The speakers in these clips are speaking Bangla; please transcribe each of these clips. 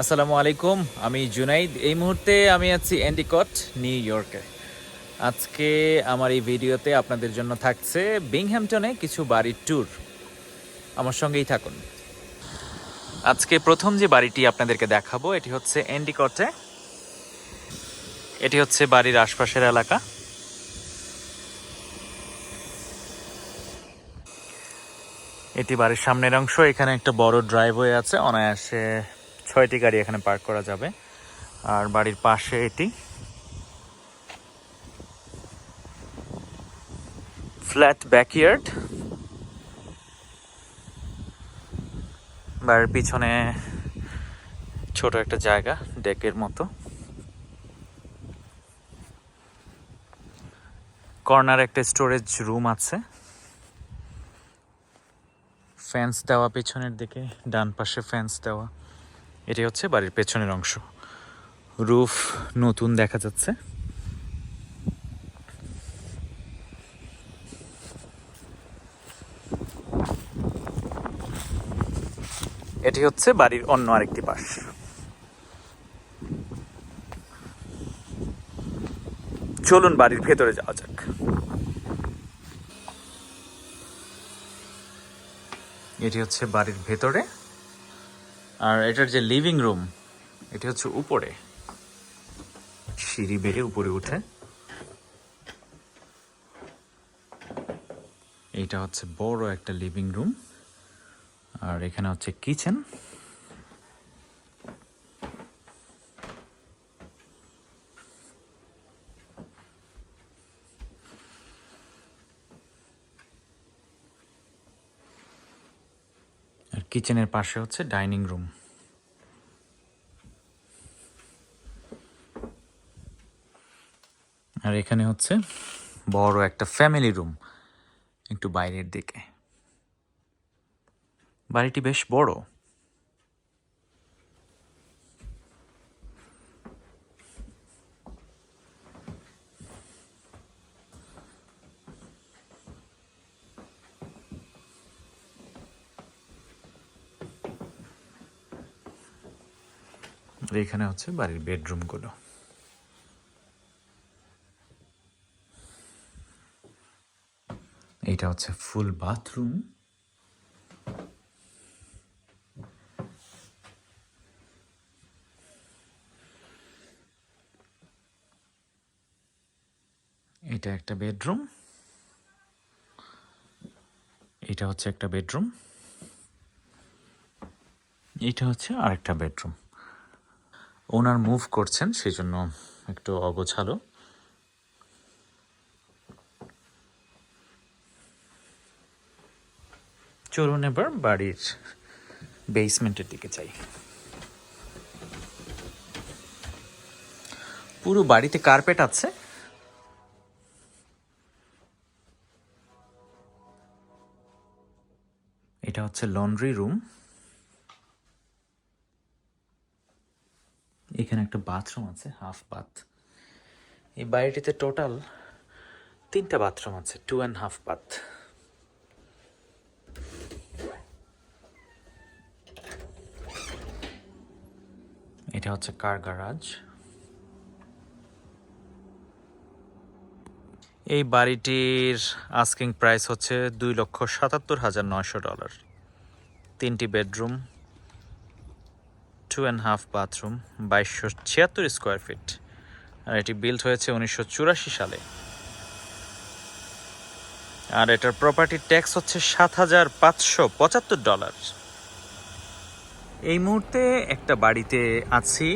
আসসালামু আলাইকুম, আমি জুনাইদ। এই মুহূর্তে আমি আছি অ্যান্ডিকট নিউ ইয়র্কে। আজকে আমার এই ভিডিওতে আপনাদের জন্য থাকছে বিংহ্যামটনে কিছু বাড়ির ট্যুর। আমার সঙ্গেই থাকুন। আজকে প্রথম যে বাড়িটি আপনাদেরকে দেখাবো, এটি হচ্ছে অ্যান্ডিকটে এটি হচ্ছে বাড়ির আশপাশের এলাকা। এটি বাড়ির সামনের অংশ, এখানে একটা বড় ড্রাইভওয়ে আছে। অনায়াসে ছয়টি গাড়ি এখানে পার্ক করা যাবে। আর বাড়ির পাশে এটি। Flat backyard. বাড়ির পিছনে ছোট একটা জায়গা, ডেকের মতো। কর্নার একটা স্টোরেজ রুম আছে। ফ্যান্স দেওয়া, পেছনের দিকে ডান পাশে ফ্যান্স দেওয়া। এটি হচ্ছে বাড়ির পেছনের অংশ। রুফ নতুন দেখা যাচ্ছে। এটি হচ্ছে বাড়ির অন্য আরেকটি পাশ। চলুন বাড়ির ভেতরে যাওয়া যাক। এটি হচ্ছে বাড়ির ভেতরে। আর এটার যে লিভিং রুম এটি হচ্ছে উপরে। সিঁড়ি বেড়ে উপরে উঠে। এইটা হচ্ছে বড় একটা লিভিং রুম আর এখানে হচ্ছে কিচেন আর কিচেনের পাশে হচ্ছে ডাইনিং রুম এখানে হচ্ছে বড় একটা ফ্যামিলি রুম একটু বাইরের দিকে। বাড়িটি বেশ বড়। এখানে হচ্ছে বাড়ির বেডরুমগুলো এইটা হচ্ছে ফুল বাথরুম। এটা একটা বেডরুম। এটা হচ্ছে একটা বেডরুম। এটা হচ্ছে আরেকটা বেডরুম। ওনার মুভ করছেন সেই জন্য একটু অগোছালো। চলুন এবার বাড়ির বেসমেন্টের দিকে যাই। পুরো বাড়িতে কার্পেট আছে। এটা হচ্ছে লন্ড্রি রুম এখানে একটা বাথরুম আছে হাফ বাথ এই বাড়িটিতে টোটাল তিনটা বাথরুম আছে টু অ্যান্ড হাফ বাথ এটা হচ্ছে কার গ্যারাজ এই বাড়িটির আস্কিং প্রাইস হচ্ছে দুই লক্ষ সাতাত্তর হাজার নয়শো ডলার তিনটি bedroom two and half bathroom বাইশশো ছিয়াত্তর স্কোয়ার ফিট আর এটি বিল্ড হয়েছে উনিশশো চুরাশি সালে। আর এটার প্রপার্টি ট্যাক্স হচ্ছে সাত হাজার পাঁচশো পঁচাত্তর ডলার এই মুহূর্তে একটা বাড়িতে আছি।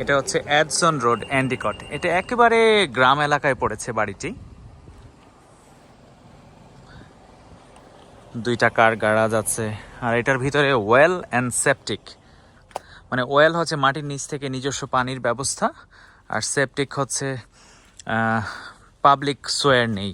এটা হচ্ছে অ্যাডসন রোড, অ্যান্ডিকট। এটা একেবারে গ্রাম এলাকায় পড়েছে বাড়িটি। দুইটা কার গ্যারাজ আছে। আর এটার ভিতরে ওয়েল অ্যান্ড সেপটিক মানে ওয়েল হচ্ছে মাটির নিচ থেকে নিজস্ব পানির ব্যবস্থা, আর সেপটিক হচ্ছে পাবলিক সোয়ার নেই।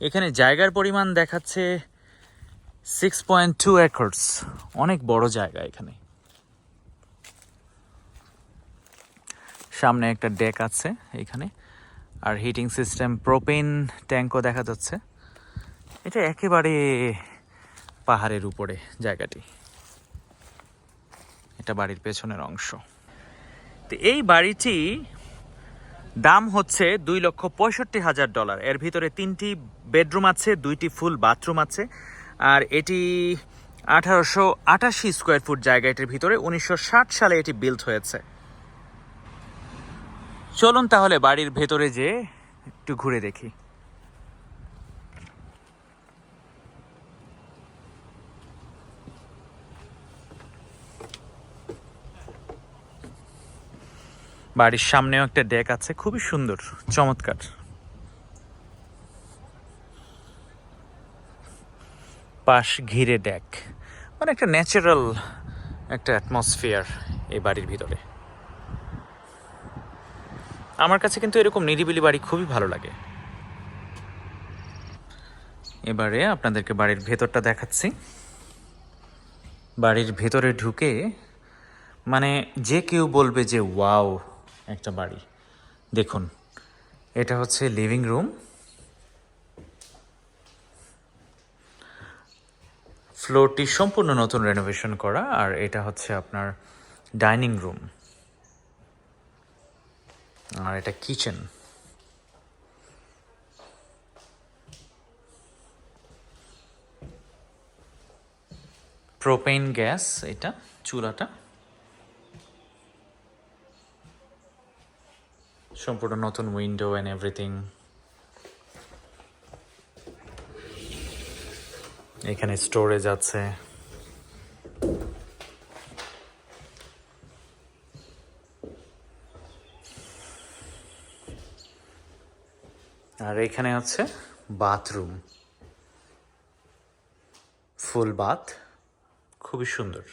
এখানে জায়গার পরিমাণ দেখাচ্ছে সিক্স পয়েন্ট টু একর্স অনেক বড় জায়গা এখানে। সামনে একটা ডেক আছে এখানে। আর হিটিং সিস্টেম প্রোপেন ট্যাঙ্কও দেখা যাচ্ছে। এটা একেবারে পাহাড়ের উপরে জায়গাটি। এটা বাড়ির পেছনের অংশ। তো এই বাড়িটি দাম হচ্ছে দুই লক্ষ পঁয়ষট্টি হাজার ডলার। এর ভিতরে তিনটি বেডরুম আছে, দুইটি ফুল বাথরুম আছে। আর এটি আঠারোশো আটাশি স্কোয়ার ফুট জায়গা এটির ভিতরে উনিশশো ষাট সালে এটি বিল্ড হয়েছে। চলুন তাহলে বাড়ির ভেতরে যে একটু ঘুরে দেখি। বাড়ির সামনেও একটা ডেক আছে, খুবই সুন্দর, চমৎকার। পাশ ঘিরে ডেক মানে একটা ন্যাচারাল একটা অ্যাটমসফিয়ার এই বাড়ির ভিতরে। আমার কাছে কিন্তু এরকম নিরিবিলি বাড়ি খুবই ভালো লাগে। এবারে আপনাদেরকে বাড়ির ভেতরটা দেখাচ্ছি। বাড়ির ভেতরে ঢুকে মানে যে কেউ বলবে যে, ওয়াও, একটা বাড়ি। দেখুন, এটা হচ্ছে লিভিং রুম ফ্লোরটি সম্পূর্ণ নতুন রেনোভেশন করা, আর এটা হচ্ছে আপনার ডাইনিং রুম আর এটা কিচেন প্রোপেন গ্যাস এটা চুলাটা। সম্পূর্ণ নতুন উইন্ডো অ্যান্ড এভরিথিং এখানে স্টোরেজ আছে। আর এখানে হচ্ছে বাথরুম ফুল বাথ খুবই সুন্দর।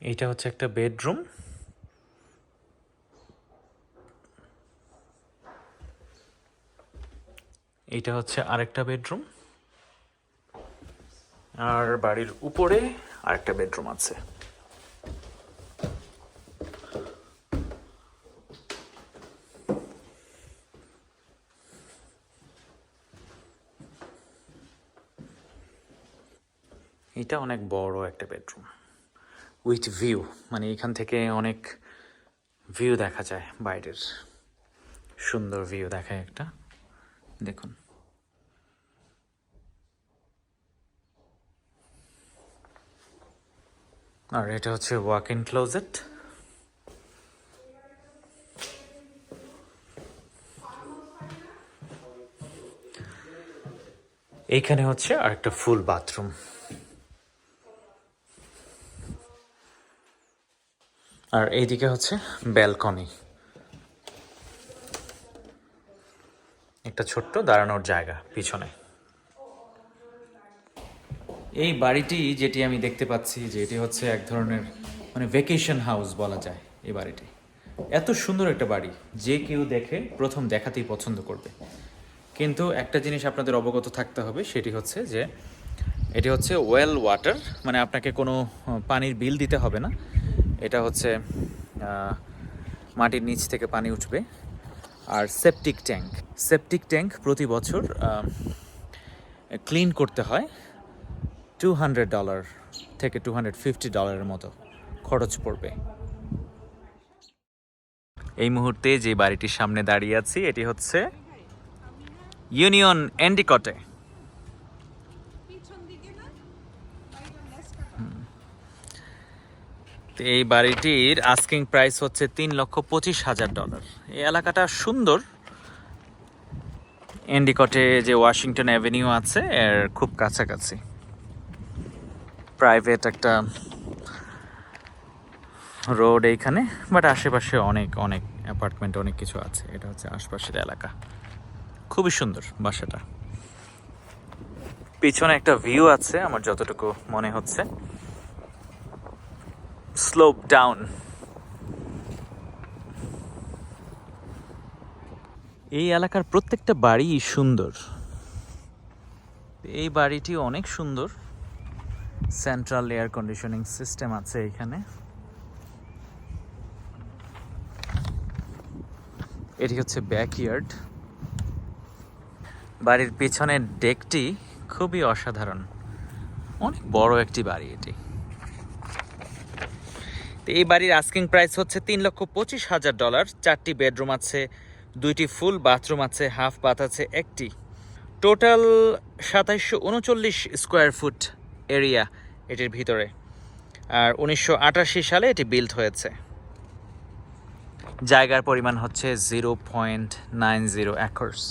এইটা হচ্ছে একটা বেডরুম। এটা হচ্ছে আরেকটা বেডরুম। আর বাড়ির উপরে আরেকটা বেডরুম আছে। এটা অনেক বড় একটা বেডরুম। উইথ ভিউ মানে এখান থেকে অনেক ভিউ দেখা যায়, বাইরের সুন্দর ভিউ দেখায় একটা। দেখুন। আর এটা হচ্ছে ওয়াক ইন ক্লোজেট এইখানে হচ্ছে আর একটা ফুল বাথরুম আর এইদিকে হচ্ছে ব্যালকনি। একটা ছোট্ট দাঁড়ানোর জায়গা পিছনে। এই বাড়িটি যেটি আমি দেখতে পাচ্ছি, যে এটি হচ্ছে এক ধরনের মানে ভেকেশন হাউস বলা যায় এই বাড়িটি। এত সুন্দর একটা বাড়ি, যে কেউ দেখে প্রথম দেখাতেই পছন্দ করবে। কিন্তু একটা জিনিস আপনাদের অবগত থাকতে হবে, সেটি হচ্ছে যে এটি হচ্ছে ওয়েল ওয়াটার মানে আপনাকে কোনো পানির বিল দিতে হবে না। এটা হচ্ছে মাটির নিচ থেকে পানি উঠবে। আর সেপটিক ট্যাঙ্ক সেপটিক ট্যাঙ্ক প্রতি বছর ক্লিন করতে হয় টু হান্ড্রেড ডলার থেকে টু হান্ড্রেড ফিফটি ডলারের মতো খরচ পড়বে। এই মুহূর্তে যে বাড়িটির সামনে দাঁড়িয়ে আছি, এটি হচ্ছে ইউনিয়ন এন্ডিকটে। তো এই বাড়িটির আস্কিং প্রাইস হচ্ছে তিন লক্ষ পঁচিশ হাজার ডলার এই এলাকাটা সুন্দর। এন্ডিকটে যে ওয়াশিংটন অ্যাভিনিউ আছে, এর খুব কাছাকাছি। প্রাইভেট একটা রোড এইখানে বাট আশেপাশে অনেক অনেক অ্যাপার্টমেন্ট অনেক কিছু আছে। এটা হচ্ছে আশপাশের এলাকা। খুবই সুন্দর বাসাটা। পিছনে একটা ভিউ আছে, আমার যতটুকু মনে হচ্ছে। স্লোপ ডাউন এই এলাকার প্রত্যেকটা বাড়ি সুন্দর। এই বাড়িটি অনেক সুন্দর। সেন্ট্রাল এয়ার কন্ডিশনিং সিস্টেম আছে এখানে। এটি হচ্ছে ব্যাকইয়ার্ড বাড়ির পিছনের ডেকটি খুবই অসাধারণ। অনেক বড় একটি বাড়ি এটি। তো এই বাড়ির আস্কিং প্রাইস হচ্ছে তিন লক্ষ পঁচিশ হাজার ডলার চারটি বেডরুম আছে, দুইটি ফুল বাথরুম আছে হাফ বাথ আছে, একটি। টোটাল সাতাইশশো উনচল্লিশ স্কোয়ার ফুট এরিয়া এটির ভিতরে। আর উনিশশো আটাশি সালে এটি বিল্ড হয়েছে। জায়গার পরিমাণ হচ্ছে zero point nine zero acres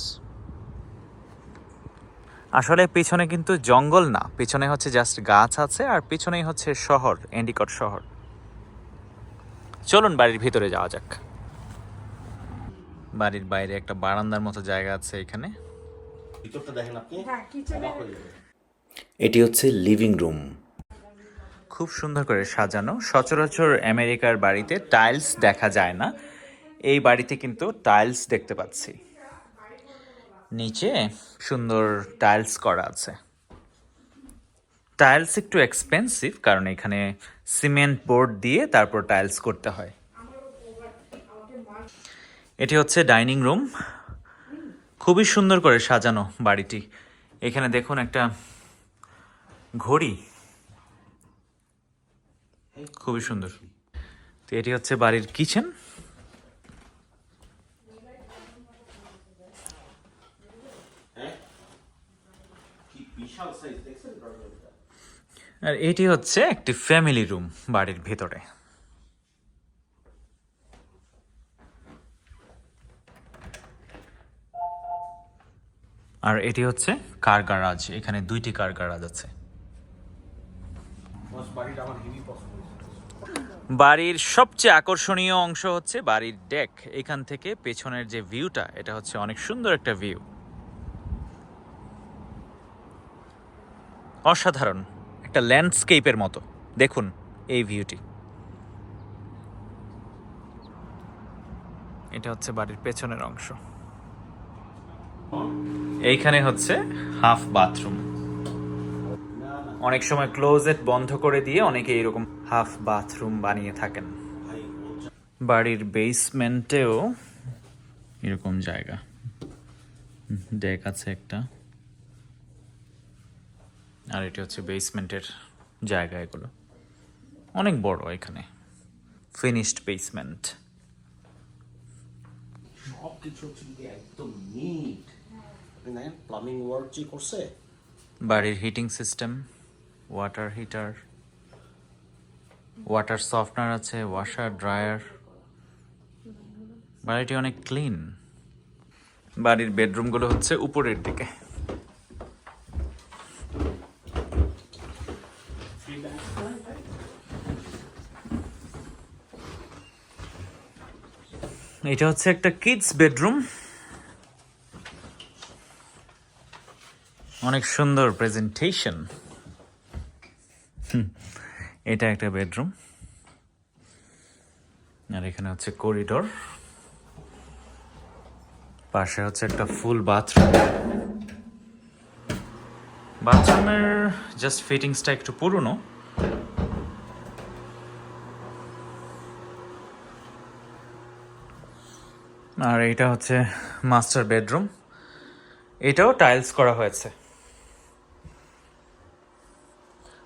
আসলে পিছনে কিন্তু জঙ্গল না, পিছনে হচ্ছে জাস্ট গাছ আছে আর পিছনেই হচ্ছে শহর এন্ডিকট শহর। চলুন বাড়ির ভিতরে যাওয়া যাক। বাড়ির বাইরে একটা বারান্দার মতো জায়গা আছে এখানে। ভিতরটা দেখেন আপনি? হ্যাঁ। এটি হচ্ছে লিভিং রুম খুব সুন্দর করে সাজানো। সচরাচর আমেরিকার বাড়িতে টাইলস দেখা যায় না। এই বাড়িতে কিন্তু টাইলস দেখতে পাচ্ছি। নিচে সুন্দর টাইলস করা আছে। টাইলস একটু এক্সপেন্সিভ কারণ এখানে সিমেন্ট বোর্ড দিয়ে তারপর টাইলস করতে হয়। এটি হচ্ছে ডাইনিং রুম খুবই সুন্দর করে সাজানো বাড়িটি। এখানে দেখুন একটা ঘড়ি। খুবই সুন্দর। তো এটি হচ্ছে বাড়ির কিচেন বিশাল সাইজ দেখছেন? আর এটি হচ্ছে একটি ফ্যামিলি রুম বাড়ির ভেতরে। আর এটি হচ্ছে কার গ্যারাজ এখানে দুইটি কার আছে। বাড়ির সবচেয়ে আকর্ষণীয় অংশ হচ্ছে বাড়ির ডেক এখান থেকে পেছনের যে ভিউটা এটা হচ্ছে অনেক সুন্দর একটা ভিউ অসাধারণ। একটা ল্যান্ডস্কেপের মতো। দেখুন এই ভিউটি এটা হচ্ছে বাড়ির পেছনের অংশ। এইখানে হচ্ছে হাফ বাথরুম অনেক সময় ক্লোজেট বন্ধ করে দিয়ে অনেকে এরকম হাফ বাথরুম বানিয়ে থাকেন। বাড়ির বেসমেন্টেও এরকম জায়গা। ডেক আছে একটা। আর এটি হচ্ছে বেসমেন্টের জায়গা এগুলো। অনেক বড় এখানে। ফিনিশড বেসমেন্ট সবকিছু হচ্ছে একদম নিট প্লাম্বিং ওয়ার্ক যে করছে? বাড়ির heating system water heater water softener আছে ওয়াশার ড্রায়ার বাড়িটি অনেক ক্লিন বাড়ির বেডরুমগুলো হচ্ছে উপরের দিকে। এটা হচ্ছে একটা কিডস বেডরুম অনেক সুন্দর প্রেজেন্টেশন এটা একটা বেডরুম আর এখানে হচ্ছে করিডোর পাশে হচ্ছে একটা ফুল বাথরুম বাথরুমের জাস্ট ফিটিংসটা একটু পুরনো। আর এটা হচ্ছে মাস্টার বেডরুম। এটাও টাইলস করা হয়েছে।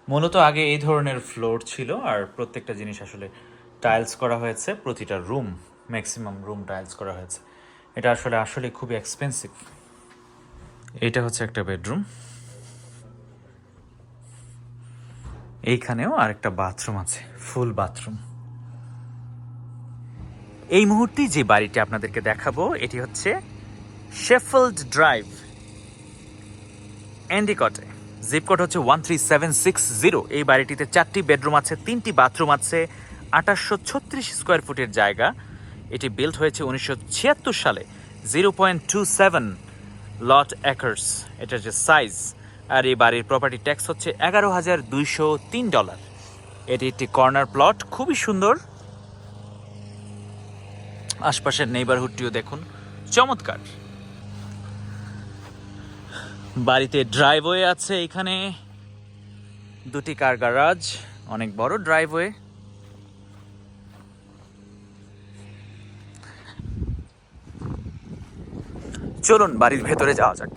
মূলত আগে এই ধরনের ফ্লোর ছিল আর প্রত্যেকটা জিনিস আসলে টাইলস করা হয়েছে, প্রতিটা রুম, ম্যাক্সিমাম রুম টাইলস করা হয়েছে। এটা আসলে আসলে খুবই এক্সপেন্সিভ এটা হচ্ছে একটা বেডরুম। এইখানেও আরেকটা বাথরুম আছে, ফুল বাথরুম। এই মুহূর্তে যে বাড়িটি আপনাদেরকে দেখাবো, এটি হচ্ছে শেফিল্ড ড্রাইভ এন্ডিকটে জিপ কোড হচ্ছে one three seven six zero এই বাড়িটিতে চারটি বেডরুম আছে, তিনটি বাথরুম আছে আঠাশশো ছত্রিশ স্কোয়ার ফুটের জায়গা। এটি বিল্ড হয়েছে উনিশশো ছিয়াত্তর সালে। Zero point two seven lot acres এটার যে সাইজ আর এই বাড়ির প্রপার্টি ট্যাক্স হচ্ছে এগারো হাজার দুইশো তিন ডলার এটি একটি কর্নার প্লট খুবই সুন্দর। আশপাশের নেইবারহুডটিও দেখুন। চমৎকার। বাড়িতে ড্রাইভওয়ে আছে এখানে। দুটি কার গ্যারাজ অনেক বড় ড্রাইভওয়ে চলুন বাড়ির ভেতরে যাওয়া যাক।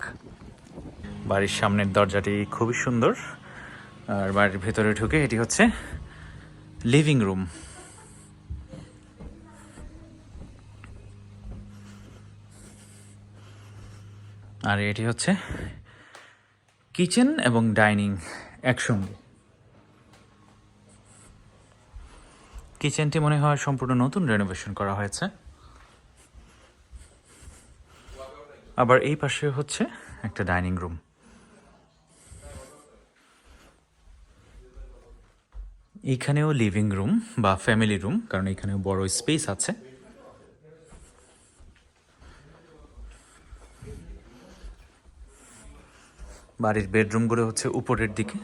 বাড়ির সামনের দরজাটি খুবই সুন্দর। আর বাড়ির ভেতরে ঢুকে এটি হচ্ছে লিভিং রুম আর এটি হচ্ছে কিচেন এবং ডাইনিং একসঙ্গে। কিচেনটি মনে হয় সম্পূর্ণ নতুন রেনোভেশন করা হয়েছে। আবার এই পাশে হচ্ছে একটা ডাইনিং রুম। এইখানেও লিভিং রুম বা ফ্যামিলি রুম, কারণ এখানেও বড় স্পেস আছে। বাড়ির বেডরুমগুলো হচ্ছে উপরের দিকে।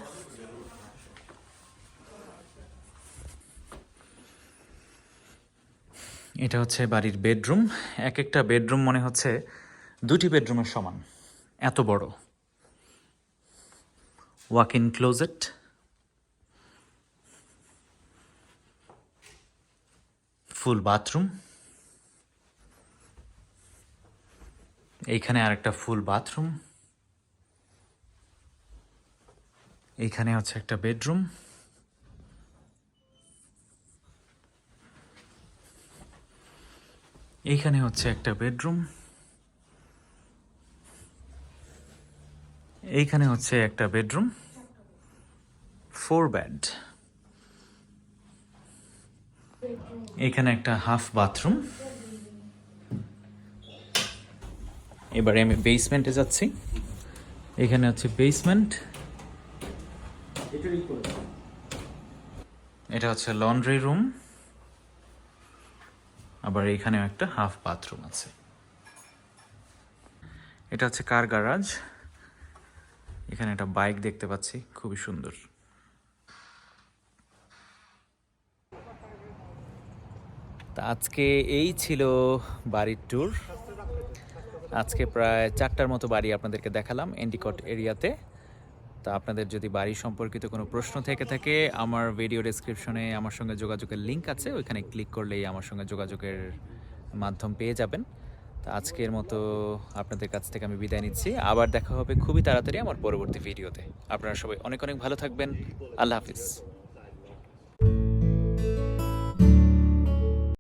এটা হচ্ছে বাড়ির বেডরুম। এক একটা বেডরুম মনে হচ্ছে দুটি বেডরুমের সমান। এত বড়। Walk in closet. Full bathroom. এইখানে আরেকটা ফুল বাথরুম। এইখানে হচ্ছে একটা বেডরুম। এইখানে হচ্ছে একটা বেডরুম। এইখানে হচ্ছে একটা বেডরুম। Four bed. এখানে একটা হাফ বাথরুম। এবারে আমি বেসমেন্টে যাচ্ছি। এখানে হচ্ছে বেসমেন্ট। এটা হচ্ছে লন্ড্রি রুম আবার এখানেও একটা হাফ বাথরুম আছে। এটা হচ্ছে কার গ্যারাজ এখানে একটা বাইক দেখতে পাচ্ছি, খুবই সুন্দর। তা আজকে এই ছিল বাড়ির ট্যুর আজকে প্রায় চারটার মতো বাড়ি আপনাদেরকে দেখালাম এন্ডিকট এরিয়াতে তা আপনাদের যদি বাড়ি সম্পর্কিত কোনো প্রশ্ন থেকে থাকে, আমার ভিডিও ডিসক্রিপশনে আমার সঙ্গে যোগাযোগের লিঙ্ক আছে, ওইখানে ক্লিক করলেই আমার সঙ্গে যোগাযোগের মাধ্যম পেয়ে যাবেন। তা আজকের মতো আপনাদের কাছ থেকে আমি বিদায় নিচ্ছি। আবার দেখা হবে খুবই তাড়াতাড়ি আমার পরবর্তী ভিডিওতে আপনারা সবাই অনেক অনেক ভালো থাকবেন। আল্লাহ হাফিজ।